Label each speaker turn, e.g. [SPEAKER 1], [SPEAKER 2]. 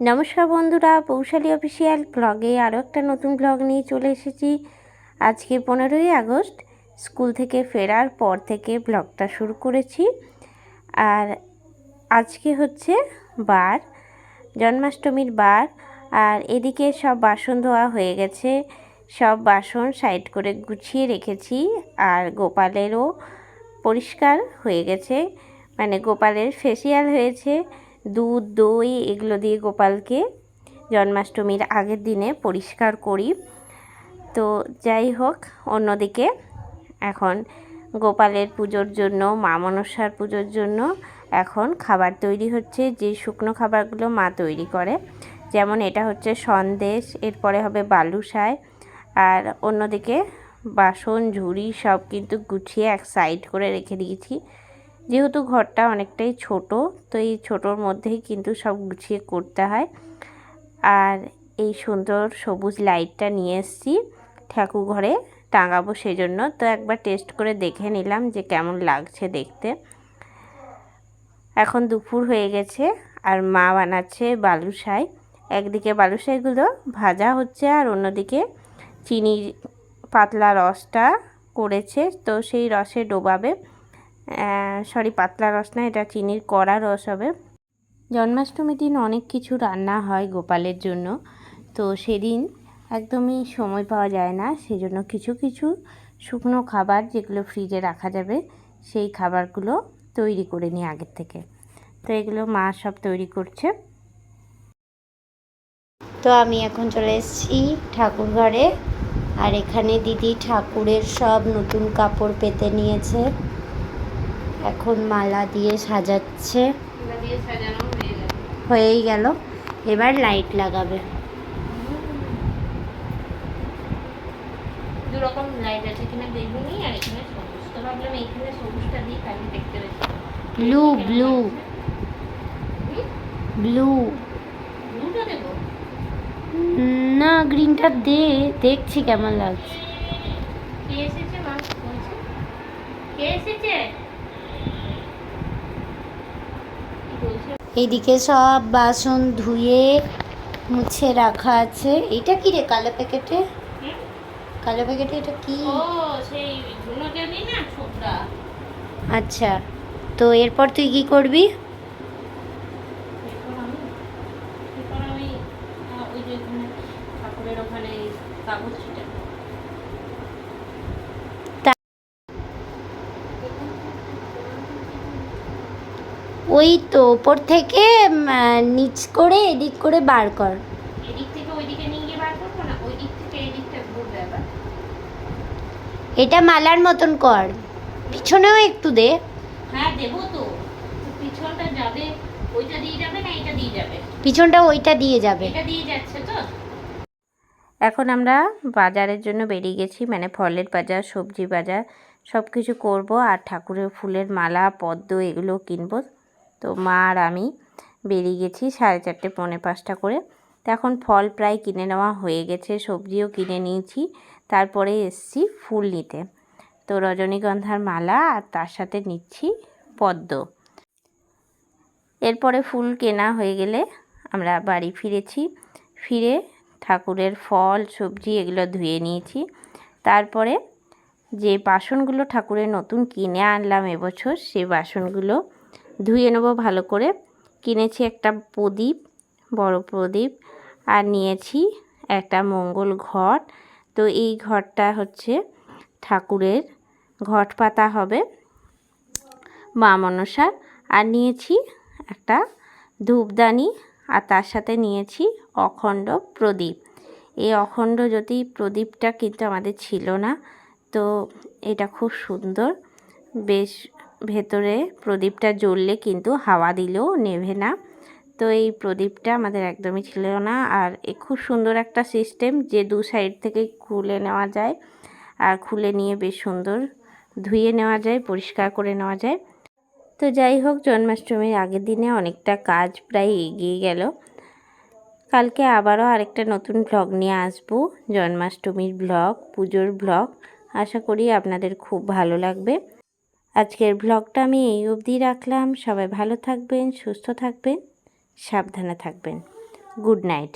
[SPEAKER 1] নমস্কার বন্ধুরা পৌশালী অফিসিয়াল ব্লগে আরও একটা নতুন ব্লগ নিয়ে চলে এসেছি। আজকে পনেরোই আগস্ট, স্কুল থেকে ফেরার পর থেকে ব্লগটা শুরু করেছি। আর আজকে হচ্ছে বার, জন্মাষ্টমীর বার, আর এদিকে সব বাসন ধোয়া হয়ে গেছে। সব বাসন সাইড করে গুছিয়ে রেখেছি, আর গোপালেরও পরিষ্কার হয়ে গেছে। মানে গোপালের ফেসিয়াল হয়েছে। দুধ, দই এগুলো দিয়ে গোপালকে জন্মাষ্টমীর আগের দিনে পরিষ্কার করি। তো যাই হোক, অন্যদিকে এখন গোপালের পুজোর জন্য, মা মনসার পুজোর জন্য এখন খাবার তৈরি হচ্ছে। যে শুকনো খাবারগুলো মা তৈরি করে, যেমন এটা হচ্ছে সন্দেশ, এরপরে হবে বালুশায় আর অন্যদিকে বাসন, ঝুড়ি সব কিন্তু গুছিয়ে এক সাইড করে রেখে দিয়েছি। যেহেতু ঘরটা অনেকটাই ছোট, তো এই ছোটোর মধ্যেই কিন্তু সব গুছিয়ে করতে হয়। আর এই সুন্দর সবুজ লাইটটা নিয়ে এসেছি ঠাকুর ঘরে টাঙাবো সেজন্য। তো একবার টেস্ট করে দেখে নিলাম যে কেমন লাগছে দেখতে। এখন দুপুর হয়ে গেছে আর মা বানাচ্ছে বালুশাই একদিকে বালুশাইগুলো ভাজা হচ্ছে আর অন্যদিকে চিনির পাতলা রসটা করেছে, তো সেই রসে ডোবাবে। সরি পাতলা রস না, এটা চিনির কড়া রস হবে। জন্মাষ্টমীর দিন অনেক কিছু রান্না হয় গোপালের জন্য, তো সেদিন একদমই সময় পাওয়া যায় না, সেজন্য কিছু কিছু শুকনো খাবার যেগুলো ফ্রিজে রাখা যাবে, সেই খাবারগুলো তৈরি করে নিই আগের থেকে। তো এগুলো মা সব তৈরি করছে। তো আমি এখন চলে এসেছি ঠাকুর ঘরে, আর এখানে দিদি ঠাকুরের সব নতুন কাপড় পেতে নিয়েছে। এখন মালা দিয়ে সাজাচ্ছে। হয়েই গেল। এবার লাইট লাগাবে।
[SPEAKER 2] দু লাইট আছে এখানে বেগুনি আর এখানে সবুজ। তো ভাবলাম এইখানে সবুজটা দিই তাহলে দেখতে বেশি
[SPEAKER 1] ব্লু ব্লু। ব্লু।
[SPEAKER 2] ব্লুটা দেবো?
[SPEAKER 1] না গ্রিনটা দে। দেখছি কেমন লাগছে।
[SPEAKER 2] কে এসেছে মা? কে এসেছে?
[SPEAKER 1] এইদিকে সব বাসন ধুয়ে মুছে রাখা আছে। এটা কি রে কালো প্যাকেটে? কালো প্যাকেটে এটা কি? আচ্ছা তো এরপর তুই কি করবি
[SPEAKER 2] এরপর আমি এরপর আমি আহ, ওই যে ওখানে ঠাকুরের ওখানে কাগজ ছিটা
[SPEAKER 1] ওই তো ওপর থেকে নিচ করে এদিক করে বার কর।
[SPEAKER 2] এদিক থেকে ওইদিকে নিয়ে গিয়ে বার করব না? ওই দিক থেকে এই দিকটা ঘুরবে আবার
[SPEAKER 1] এটা মালার মতন কর। পিছনেও একটু দে।
[SPEAKER 2] হ্যাঁ দেবো তো। তো পিছনটা যাবে ওইটা দিয়ে যাবে না এটা দিয়ে যাবে?
[SPEAKER 1] পিছনটা ওইটা দিয়ে যাবে।
[SPEAKER 2] এটা দিয়ে যাচ্ছে তো?
[SPEAKER 1] এখন আমরা বাজারের জন্য বেরিয়ে গেছি মানে ফলের বাজার সবজি বাজার। সব কিছু করব আর ঠাকুরের ফুলের মালা পদ্ম এগুলো কিনবো। তো মা আর আমি বেরিয়ে গেছি সাড়ে চারটে, পৌনে পাঁচটা করে। তো এখন ফল প্রায় কিনে নেওয়া হয়ে গেছে, সবজিও কিনে নিয়েছি। তারপরে এসছি ফুল নিতে। তো রজনীগন্ধার মালা আর তার সাথে নিচ্ছি পদ্ম। এরপরে ফুল কেনা হয়ে গেলে আমরা বাড়ি ফিরেছি। ফিরে ঠাকুরের ফল, সবজি এগুলো ধুয়ে নিয়েছি। তারপরে যে বাসনগুলো ঠাকুরের নতুন কিনে আনলাম এবছর, সে বাসনগুলো ধুয়ে নেব ভালো করে। কিনেছি একটা প্রদীপ, বড় প্রদীপ, আর নিয়েছি একটা মঙ্গল ঘট। তো এই ঘরটা হচ্ছে ঠাকুরের ঘট পাতা হবে মা মনসার। আর নিয়েছি একটা ধূপদানি, আর তার সাথে নিয়েছি অখণ্ড প্রদীপ। এই অখণ্ড যদি প্রদীপটা কিন্তু আমাদের ছিল না, তো এটা খুব সুন্দর। বেশ ভেতরে প্রদীপটা জ্বললে কিন্তু হাওয়া দিলেও নেভে না। তো এই প্রদীপটা আমাদের একদমই ছিল না। আর এ খুব সুন্দর একটা সিস্টেম যে দু সাইড থেকে খুলে নেওয়া যায় আর খুলে নিয়ে বেশ সুন্দর ধুয়ে নেওয়া যায়, পরিষ্কার করে নেওয়া যায়। তো যাই হোক, জন্মাষ্টমীর আগের দিনে অনেকটা কাজ প্রায় এগিয়ে গেল। কালকে আবারও আরেকটা নতুন ব্লগ নিয়ে আসব, জন্মাষ্টমীর ব্লগ পুজোর ব্লগ আশা করি আপনাদের খুব ভালো লাগবে। আজকের ব্লগটা আমি এই অবধি রাখলাম। সবাই ভালো থাকবেন, সুস্থ থাকবেন, সাবধানে থাকবেন। Good night.